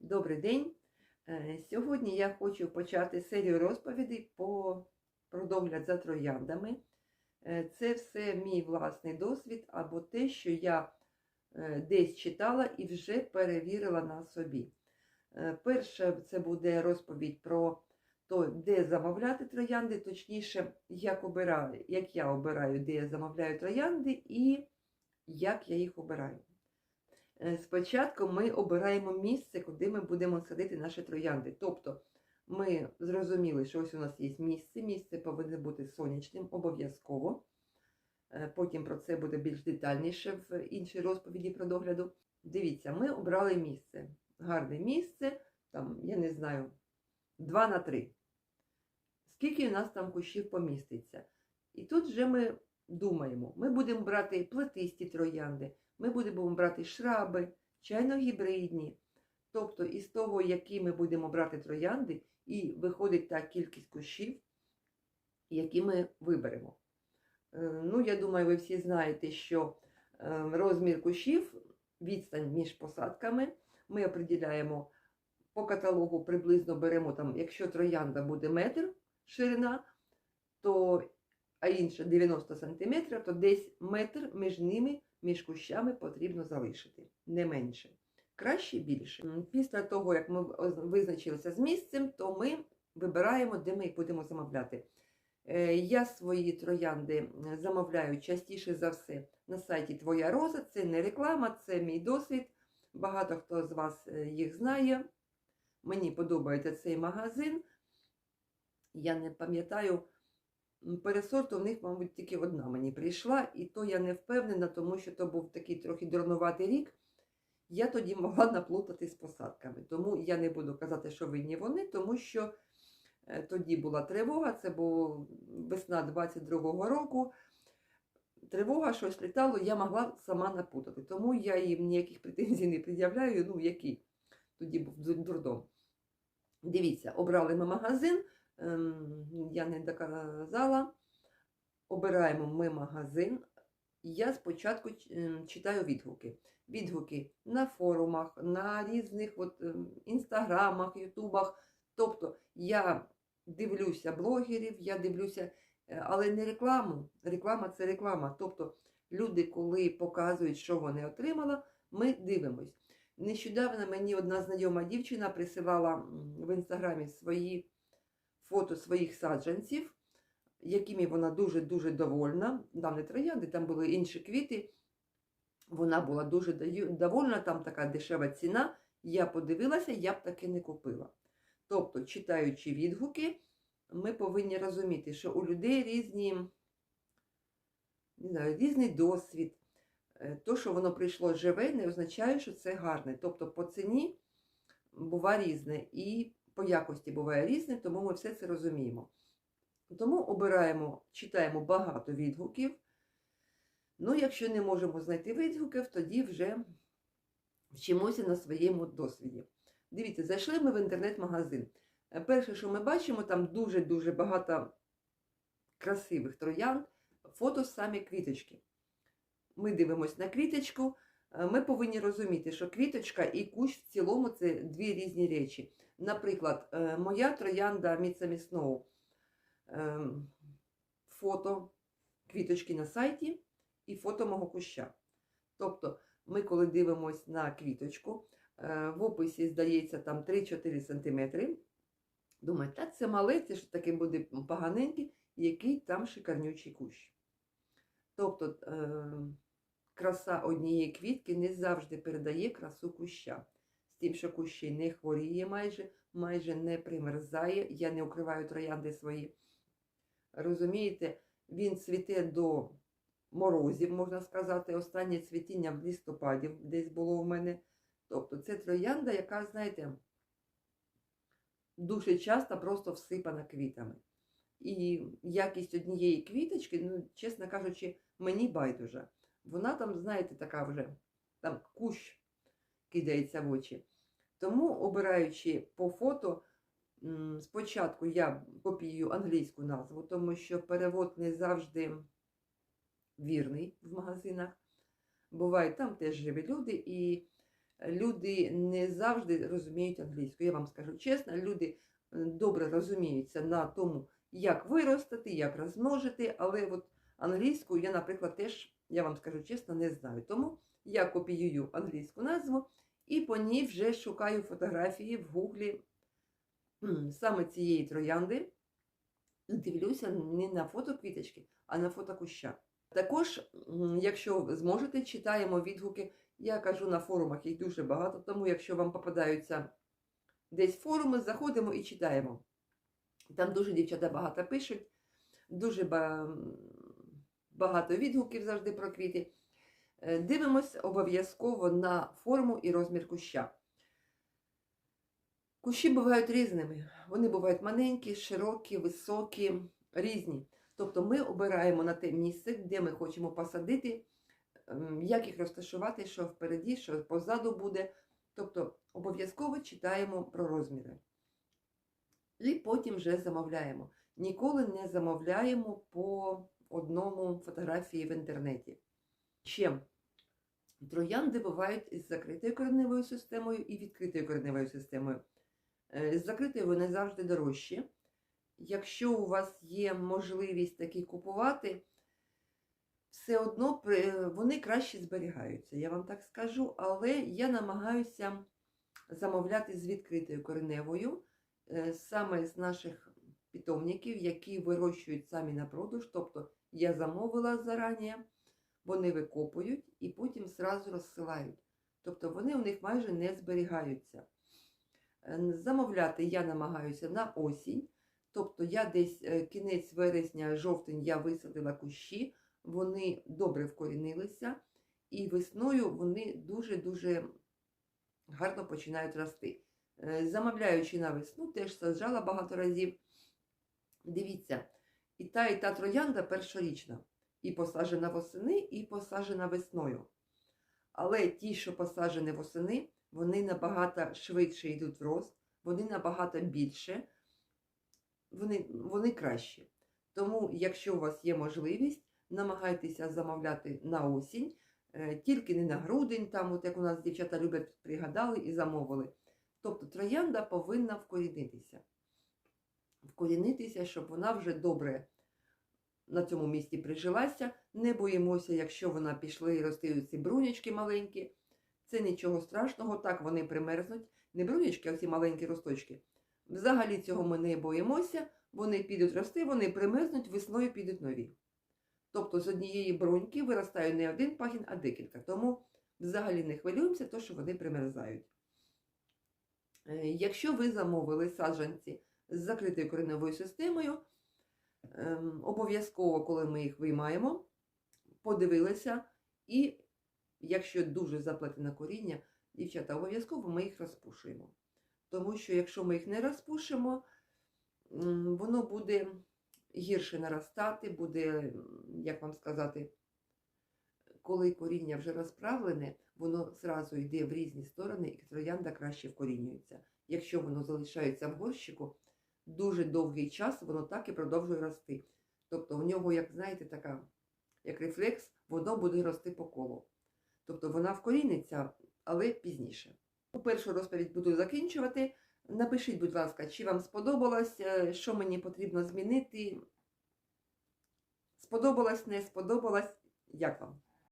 Добрий день. Е, Сьогодні я хочу почати серію розповідей по, про догляд за трояндами. Е, Це все мій власний досвід або те, що я е, десь читала і вже перевірила на собі. Перше, це буде розповідь про то, де замовляти троянди, точніше, як, обираю, як я обираю, де я замовляю троянди і як я їх обираю. Е, Спочатку ми обираємо місце, куди ми будемо садити наші троянди. Тобто ми зрозуміли, що ось у нас є місце. Місце повинно бути сонячним, обов'язково. Е, Потім про це буде більш детальніше в іншій розповіді про догляду. Дивіться, ми обрали місце. Гарне місце, там, я не знаю, 2 на 3. Скільки у нас там кущів поміститься? І тут вже ми думаємо, ми будемо брати плетисті троянди. Ми будемо брати шраби, чайно-гібридні. Тобто, із того, які ми будемо брати троянди, і виходить та кількість кущів, які ми виберемо. Е, Ну, я думаю, ви всі знаєте, що е, розмір кущів, відстань між посадками, ми определяємо по каталогу, приблизно беремо там, якщо троянда буде метр ширина, то, а інша 90 см, то десь метр між ними між кущами потрібно залишити, не менше. Краще більше. Після того, як ми визначилися з місцем, то ми вибираємо, де ми будемо замовляти. Е, Я свої троянди замовляю частіше за все на сайті Твоя Роза. Це не реклама, це мій досвід. Багато хто з вас е, їх знає. Мені подобається цей магазин. Я не пам'ятаю, Пересорту в них, мабуть, тільки одна мені прийшла, і то я не впевнена, тому що то був такий трохи дурнуватий рік. Я тоді могла наплутати з посадками. Тому я не буду казати, що винні вони, тому що е, тоді була тривога, це була весна 22-го року. Тривога, щось літало, я могла сама напутати. Тому я їм ніяких претензій не пред'являю, ну які тоді був дур- дурдом. Дивіться, обрали ми магазин. Ем, я не доказала. Обираємо ми магазин. Я спочатку ем, читаю відгуки. Відгуки на форумах, на різних от, ем, інстаграмах, ютубах. Тобто я дивлюся блогерів, я дивлюся, е, але не рекламу. Реклама це реклама. Тобто люди, коли показують, що вони отримали, ми дивимось. Нещодавно мені одна знайома дівчина присилала в інстаграмі свої фото своїх саджанців, якими вона дуже-дуже довольна. Там не троянди, там були інші квіти. Вона була дуже довольна, там така дешева ціна. Я подивилася, я б таки не купила. Тобто, читаючи відгуки, ми повинні розуміти, що у людей різні, не знаю, різний досвід. Е, То, що воно прийшло живе, не означає, що це гарне. Тобто по ціні буває різне і по якості буває різне, тому ми все це розуміємо. Тому обираємо, читаємо багато відгуків. Ну, якщо не можемо знайти відгуків, тоді вже вчимося на своєму досвіді. Дивіться, зайшли ми в інтернет-магазин. Е, Перше, що ми бачимо, там дуже-дуже багато красивих троянд, фото самі квіточки. Ми дивимося на квіточку. Е, Ми повинні розуміти, що квіточка і кущ в цілому це дві різні речі. Наприклад, е, моя троянда Міцамі ем, Фото квіточки на сайті і фото мого куща. Тобто, ми, коли дивимося на квіточку, е, в описі здається там 3-4 см. Думаю, так це мале, це ж буде поганенький, який там шикарнючий кущ. Тобто е, краса однієї квітки не завжди передає красу куща. З тим, що кущі не хворіє майже, майже не примерзає. Я не укриваю троянди свої. Розумієте, він цвіте до морозів, можна сказати. Останнє цвітіння в листопаді десь було в мене. Тобто це троянда, яка, знаєте, дуже часто просто всипана квітами. І якість однієї квіточки, ну, чесно кажучи, мені байдуже. Вона там, знаєте, така вже там кущ кидається в очі. Тому, обираючи по фото, спочатку я копіюю англійську назву, тому що перевод не завжди вірний в магазинах. Бувають там теж живі люди, і люди не завжди розуміють англійську. Я вам скажу чесно, люди е, добре розуміються на тому, як виростити, як розмножити, але от англійську я, наприклад, теж, я вам скажу чесно, не знаю. Тому я копіюю англійську назву і по ній вже шукаю фотографії в гуглі саме цієї троянди. Дивлюся не на фото квіточки, а на фото куща. Також, якщо зможете, читаємо відгуки. Я кажу на форумах їх дуже багато, тому якщо вам попадаються десь форуми, заходимо і читаємо. Там дуже дівчата багато пишуть, дуже багато відгуків завжди про квіти. Е, Дивимось обов'язково на форму і розмір куща. Кущі бувають різними. Вони бувають маленькі, широкі, високі, різні. Тобто ми обираємо на те місце, де ми хочемо посадити, ем, як їх розташувати, що впереді, що позаду буде. Тобто обов'язково читаємо про розміри. І потім вже замовляємо. Ніколи не замовляємо по одному фотографії в інтернеті. Ще троянди бувають із закритою кореневою системою і відкритою кореневою системою. Е, З закритою вони завжди дорожчі. Якщо у вас є можливість такі купувати, все одно вони краще зберігаються, я вам так скажу, але я намагаюся замовляти з відкритою кореневою, е, саме з наших питомників, які вирощують самі на продаж. Тобто я замовила зарані, вони викопують і потім зразу розсилають. Тобто вони у них майже не зберігаються. Е, Замовляти я намагаюся на осінь. Тобто я десь е, кінець вересня, жовтень я висадила кущі, вони добре вкорінилися, і весною вони дуже-дуже гарно починають рости. Е, Замовляючи на весну, теж саджала багато разів. Дивіться, і та, і та троянда першорічна, і посаджена восени, і посаджена весною. Але ті, що посаджені восени, вони набагато швидше йдуть в рост, вони набагато більше, вони, вони кращі. Тому, якщо у вас є можливість, намагайтеся замовляти на осінь, е, тільки не на грудень, там, от як у нас дівчата люблять, пригадали і замовили. Тобто троянда повинна вкорінитися. Вкорінитися, щоб вона вже добре на цьому місці прижилася. Не боїмося, якщо вона пішли і рости ці брунячки маленькі. Це нічого страшного, так вони примерзнуть. Не брунячки, а ці маленькі росточки. Взагалі цього ми не боїмося, вони підуть рости, вони примерзнуть, весною підуть нові. Тобто з однієї бруньки виростає не один пагін, а декілька. Тому взагалі не хвилюємося, то, що вони примерзають. Е, Якщо ви замовили саджанці з закритою кореневою системою, ем, обов'язково, коли ми їх виймаємо, подивилися, і якщо дуже заплетене коріння, дівчата, обов'язково ми їх розпушуємо. Тому що якщо ми їх не розпушимо, воно буде гірше наростати, буде, як вам сказати, коли коріння вже розправлене, воно зразу йде в різні сторони, і троянда краще вкорінюється. Якщо воно залишається в горщику, дуже довгий час воно так і продовжує рости. Тобто у нього, як знаєте, така, як рефлекс, воно буде рости по колу. Тобто вона вкоріниться, але пізніше. У першу розповідь буду закінчувати. Напишіть, будь ласка, чи вам сподобалось, е, що мені потрібно змінити. Сподобалось, не сподобалось, як вам?